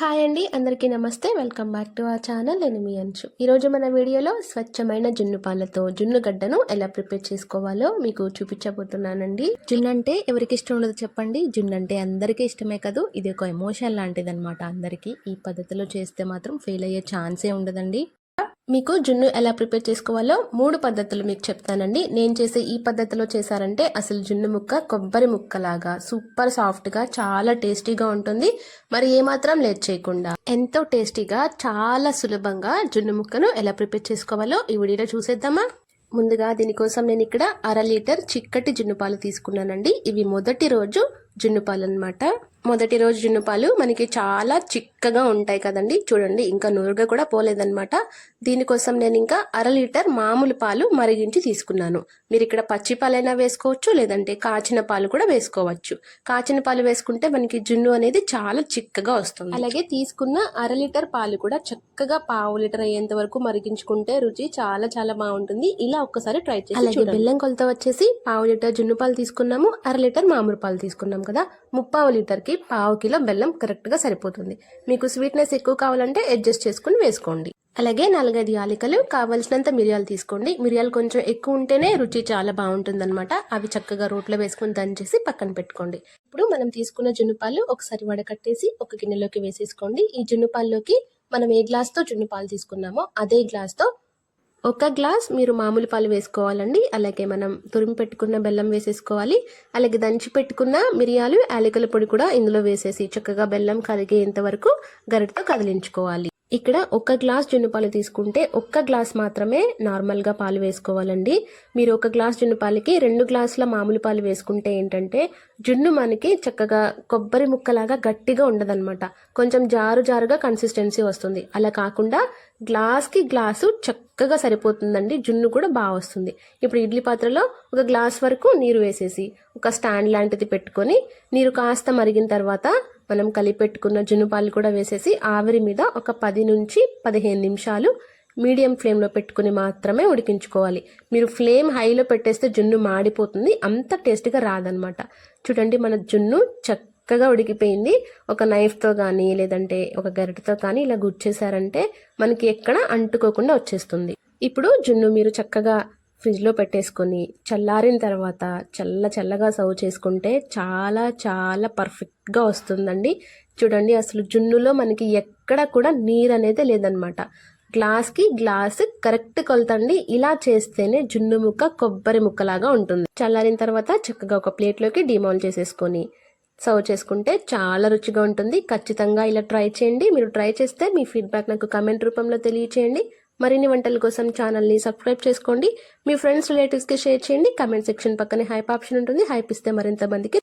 Hi అండి అందరికీ నమస్తే. వెల్కమ్ బ్యాక్ టు ఆ ఛానల్ నేను మీ అంచు. ఈరోజు మన వీడియోలో స్వచ్ఛమైన జున్ను పాలతో జున్ను గడ్డను ఎలా ప్రిపేర్ చేసుకోవాలో మీకు చూపించబోతున్నానండి. జున్ను అంటే ఎవరికి ఇష్టం ఉండదు చెప్పండి. జున్ను అంటే అందరికీ ఇష్టమే కదూ. ఇది ఒక ఎమోషన్ లాంటిది అనమాట అందరికీ. ఈ పద్ధతిలో చేస్తే మాత్రం ఫెయిల్ అయ్యే ఛాన్సే ఉండదండి. మీకు జున్ను ఎలా ప్రిపేర్ చేసుకోవాలో మూడు పద్ధతులు మీకు చెప్తానండి. నేను చేసే ఈ పద్ధతిలో చేశారంటే అసలు జున్ను ముక్క కొబ్బరి ముక్కలాగా సూపర్ సాఫ్ట్గా చాలా టేస్టీగా ఉంటుంది. మరి ఏమాత్రం లేట్ చేయకుండా ఎంతో టేస్టీగా చాలా సులభంగా జున్ను ముక్కను ఎలా ప్రిపేర్ చేసుకోవాలో ఈ వీడియోలో చూసేద్దామా? ముందుగా దీనికోసం నేను ఇక్కడ అర లీటర్ చిక్కటి జున్ను పాలు తీసుకున్నానండి. ఇవి మొదటి రోజు జున్ను పాలు అనమాట మొదటి రోజు జున్ను పాలు మనకి చాలా చిక్కగా ఉంటాయి కదండి. చూడండి ఇంకా నూరుగా కూడా పోలేదన్నమాట. దీనికోసం నేను ఇంకా అర లీటర్ మామూలు పాలు మరిగించి తీసుకున్నాను. మీరు ఇక్కడ పచ్చి పాలైనా వేసుకోవచ్చు లేదంటే కాచిన పాలు కూడా వేసుకోవచ్చు. కాచిన పాలు వేసుకుంటే మనకి జున్ను అనేది చాలా చిక్కగా వస్తుంది. అలాగే తీసుకున్న అర లీటర్ పాలు కూడా చక్కగా పావు లీటర్ అయ్యేంత వరకు మరిగించుకుంటే రుచి చాలా చాలా బాగుంటుంది. ఇలా ఒక్కసారి ట్రై చేసి అలాగే బెల్లం కొలత వచ్చేసి పావు లీటర్ జున్ను పాలు తీసుకున్నాము అర లీటర్ మామూలు పాలు తీసుకున్నాం కదా. ముప్పావు లీటర్ కేజీకి పావు కిలో బెల్లం కరెక్ట్గా సరిపోతుంది. మీకు స్వీట్నెస్ ఎక్కువ కావాలంటే అడ్జస్ట్ చేసుకుని వేసుకోండి. అలాగే నాలుగైదు యాలికలు కావలసినంత మిరియాలు తీసుకోండి. మిరియాలు కొంచెం ఎక్కువ ఉంటేనే రుచి చాలా బాగుంటుంది అనమాట అవి చక్కగా రోట్లో వేసుకుని దంచేసి పక్కన పెట్టుకోండి. ఇప్పుడు మనం తీసుకున్న జున్నుపాలు ఒకసారి వడకట్టేసి ఒక గిన్నెలోకి వేసేసుకోండి. ఈ జున్నుపాల్లోకి మనం ఏ గ్లాస్తో జున్నుపాలు తీసుకున్నామో అదే గ్లాస్తో ఒక గ్లాస్ మీరు మామూలు పాలు వేసుకోవాలండి. అలాగే మనం తురిమి పెట్టుకున్న బెల్లం వేసేసుకోవాలి. అలాగే దంచి పెట్టుకున్న మిరియాలు యాలకుల పొడి కూడా ఇందులో వేసేసి చక్కగా బెల్లం కరిగేంత వరకు గరిటతో కదిలించుకోవాలి. ఇక్కడ ఒక గ్లాస్ జున్నుపాలు తీసుకుంటే ఒక్క గ్లాస్ మాత్రమే నార్మల్గా పాలు వేసుకోవాలండి. మీరు ఒక గ్లాస్ జున్నుపాలకి రెండు గ్లాసుల మామూలు పాలు వేసుకుంటే ఏంటంటే జున్ను మనకి చక్కగా కొబ్బరి ముక్కలాగా గట్టిగా ఉండదన్నమాట. కొంచెం జారు జారుగా కన్సిస్టెన్సీ వస్తుంది. అలా కాకుండా గ్లాస్కి గ్లాసు చక్క చక్కగా సరిపోతుందండి. జున్ను కూడా బాగా వస్తుంది. ఇప్పుడు ఇడ్లీ పాత్రలో ఒక గ్లాస్ వరకు నీరు వేసేసి ఒక స్టాండ్ లాంటిది పెట్టుకొని నీరు కాస్త మరిగిన తర్వాత మనం కలిపెట్టుకున్న జున్ను పాలు కూడా వేసేసి ఆవిరి మీద ఒక పది నుంచి పదిహేను నిమిషాలు మీడియం ఫ్లేమ్లో పెట్టుకుని మాత్రమే ఉడికించుకోవాలి. మీరు ఫ్లేమ్ హైలో పెట్టేస్తే జున్ను మాడిపోతుంది. అంత టేస్ట్గా రాదనమాట. చూడండి మన జున్ను చక్క చక్కగా ఉడికిపోయింది. ఒక నైఫ్తో కానీ లేదంటే ఒక గరిటతో కానీ ఇలా గుచ్చేసారంటే మనకి ఎక్కడ అంటుకోకుండా వచ్చేస్తుంది. ఇప్పుడు జున్ను మీరు చక్కగా ఫ్రిడ్జ్లో పెట్టేసుకొని చల్లారిన తర్వాత చల్ల చల్లగా సర్వ్ చేసుకుంటే చాలా చాలా పర్ఫెక్ట్గా వస్తుందండి. చూడండి అసలు జున్నులో మనకి ఎక్కడ కూడా నీరు అనేది లేదనమాట గ్లాస్కి గ్లాస్ కరెక్ట్ కొలతండి. ఇలా చేస్తేనే జున్ను ముక్క కొబ్బరి ముక్కలాగా ఉంటుంది. చల్లారిన తర్వాత చక్కగా ఒక ప్లేట్లోకి డిమాల్ చేసేసుకొని సర్వ్ చేసుకుంటే చాలా రుచిగా ఉంటుంది. ఖచ్చితంగా ఇలా ట్రై చేయండి. మీరు ట్రై చేస్తే మీ ఫీడ్బ్యాక్ నాకు కమెంట్ రూపంలో తెలియచేయండి. మరిన్ని వంటల కోసం ఛానల్ని సబ్స్క్రైబ్ చేసుకోండి. మీ ఫ్రెండ్స్ రిలేటివ్స్కి షేర్ చేయండి. కమెంట్ సెక్షన్ పక్కనే హైప్ ఆప్షన్ ఉంటుంది. హైప్ ఇస్తే మరింత మందికి